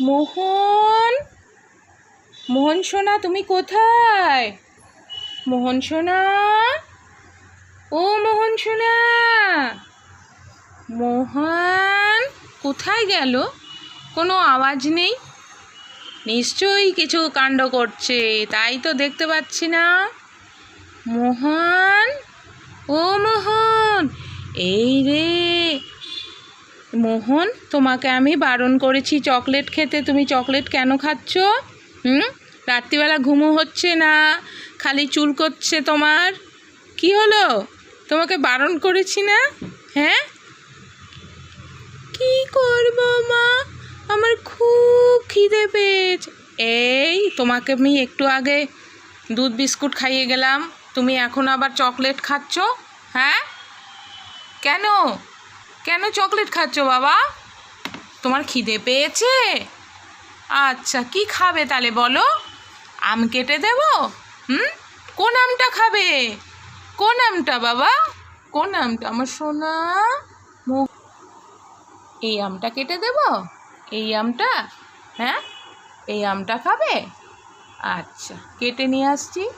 মোহন মোহন সোনা, তুমি কোথায়? মোহন সোনা, ও মোহন সোনা, মোহন কোথায় গেল? কোনো আওয়াজ নেই। নিশ্চয়ই কিছু কাণ্ড করছে, তাই তো দেখতে পাচ্ছি না। মোহন, ও মোহন, এই রে মোহন, তোমাকে আমি বারণ করেছি। চকলেট খেতে তুমি চকলেট কেন খাচ্ছ? হুম? রাত্রিবেলা ঘুমো হচ্ছে না, খালি চুল করছে তোমার। কি হলো? তোমাকে বারণ করেছি না? হ্যাঁ? কি করব মা? আমার খুব খিদে পেয়েছে। এই, তোমাকে আমি একটু আগে দুধ বিস্কুট খাইয়ে গেলাম। তুমি এখন আবার চকলেট খাচ্ছ? হ্যাঁ? কেন? কেন চকলেট খাচ্ছ বাবা? তোমার খিদে পেয়েছে? আচ্ছা কি খাবে তাহলে বলো? আম কেটে দেব? হুম? কোন আমটা খাবে? কোন আমটা বাবা? কোন আমটা? আমার সোনা মো- এই আমটা কেটে দেব? এই আমটা? হ্যাঁ? এই আমটা খাবে? আচ্ছা কেটে নিয়ে আসছি।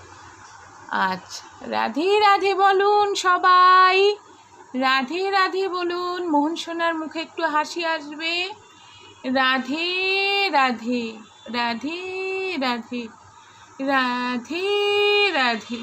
আচ্ছা রাধে রাধে বলুন সবাই। রাধে রাধে বলুন, মোহন সোনার মুখে একটু হাসি আসবে। রাধে রাধে রাধে রাধে রাধে রাধে।